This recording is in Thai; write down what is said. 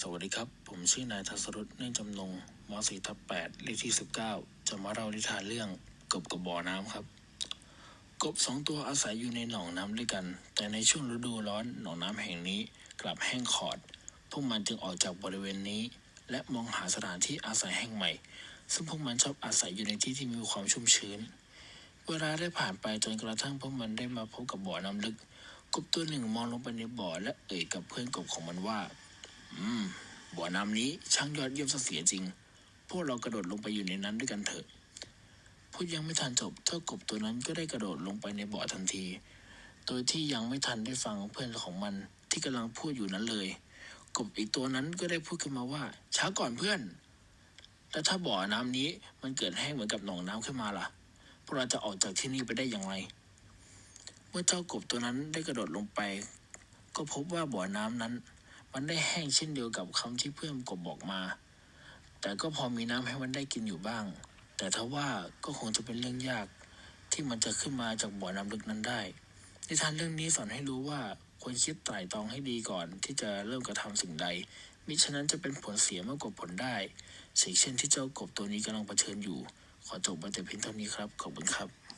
สวัสดีครับ ผมชื่อนายทัศรุตเนื่องจำนงมสี่ทับแปดเลขที่สิบเก้าจะมาเล่านิทานเรื่องกบกับบ่อน้ำครับ กบสองตัวอาศัยอยู่ในหนองน้ำด้วยกัน แต่ในช่วงฤดูร้อนหนองน้ำแห่งนี้กลับแห้งขอด พวกมันจึงออกจากบริเวณนี้ และมองหาสถานที่อาศัยแห่งใหม่ ซึ่งพวกมันชอบอาศัยอยู่ในที่ที่มีความชุ่มชื้น เวลาได้ผ่านไปจนกระทั่งพวกมันได้มาพบกับบ่อน้ำลึก กบตัวหนึ่งมองลงไปในบ่อและเอ่ยกับเพื่อนกบของมันว่า อืม บ่อน้ำนี้ช่างยอดเยี่ยมซะเสียจริง พวกเรากระโดดลงไปอยู่ในนั้นด้วยกันเถอะ พูดยังไม่ทันจบเจ้ากบตัวนั้นก็ได้กระโดดลงไปในบ่อทันที โดยที่ยังไม่ทันได้ฟังเพื่อนของมันที่กำลังพูดอยู่นั้นเลย กบอีกตัวนั้นก็ได้พูดขึ้นมาว่า ช้าก่อนเพื่อน แล้วถ้าบ่อน้ำนี้มันเกิดแห้งเหมือนกับหนองน้ำขึ้นมาล่ะ พวกเราจะออกจากที่นี่ไปได้อย่างไร เมื่อเจ้ากบตัวนั้นได้กระโดดลงไป ก็พบว่าบ่อน้ำนั้น มันได้แห้งเช่นเดียวกับคำที่เพื่อนกบบอกมา แต่ก็พอมีน้ำให้มันได้กินอยู่บ้าง แต่ถ้าว่าก็คงจะเป็นเรื่องยากที่มันจะขึ้นมาจากบ่อน้ำลึกนั้นได้ นิทานเรื่องนี้สอนให้รู้ว่าควรคิดไตร่ตรองให้ดีก่อนที่จะเริ่มกระทำสิ่งใด มิฉะนั้นจะเป็นผลเสียมากกว่าผลได้สิ่งเช่นที่เจ้ากบตัวนี้กำลังเผชิญอยู่ ขอจบไว้แต่เพียงเท่านี้ครับ ขอบคุณครับ